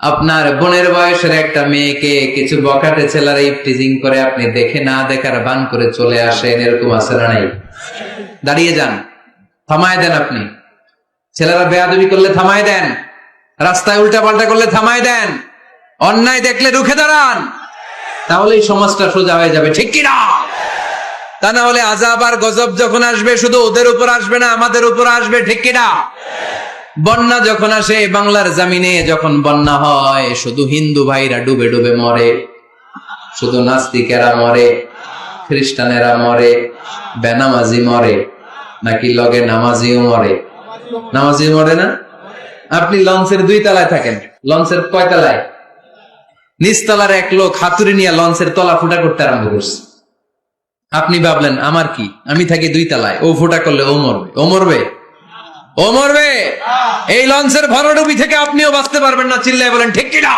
আপনার বোনের বয়সের একটা মেয়েকে কিছু বকাটে ছেলেরা ইফটিজিং করে আপনি দেখে না দেখার বান করে চলে আসেন, এরকম আছে না নাই? দাঁড়িয়ে যান, থামায় দেন আপনি। ছেলেরা বেয়াদবি করলে থামায় দেন, রাস্তায় উল্টা পাল্টা করলে থামায় দেন, অন্যায় দেখলে রুখে দাঁড়ান। তাহলে এই সমাজটা সোজা হয়ে যাবে, ঠিক কিনা? তা না হলে আজাব আর গজব যখন আসবে, শুধু ওদের উপর আসবে না, আমাদের উপর আসবে, ঠিক কিনা? বন্যা যখন আসে, বাংলার জামিনে যখন বন্যা হয়, শুধু হিন্দু ভাইরা ডুবে ডুবে মরে, শুধু নাস্তিকেরা মরে, খ্রিস্টানেরা মরে, বেনামাজি মরে, নাকি লগে নামাজিও মরে। নামাজি মরে না? আপনি লঞ্চের দুই তলায় থাকেন। লঞ্চের কয় তলায়? নিচতলার এক লোক হাতুড়ি নিয়ে লঞ্চের তলা ফুটা করতে আরম্ভ করছে। আপনি ভাবলেন, আমার কি? আমি থাকি দুই তলায়। ও ফুটা করলে ও মরবে। ও মরবে? ও মরবে। এই লঞ্চের ভরাডুবি থেকে আপনিও বাঁচতে পারবেন না চিল্লায় বলেন ঠিক কিনা?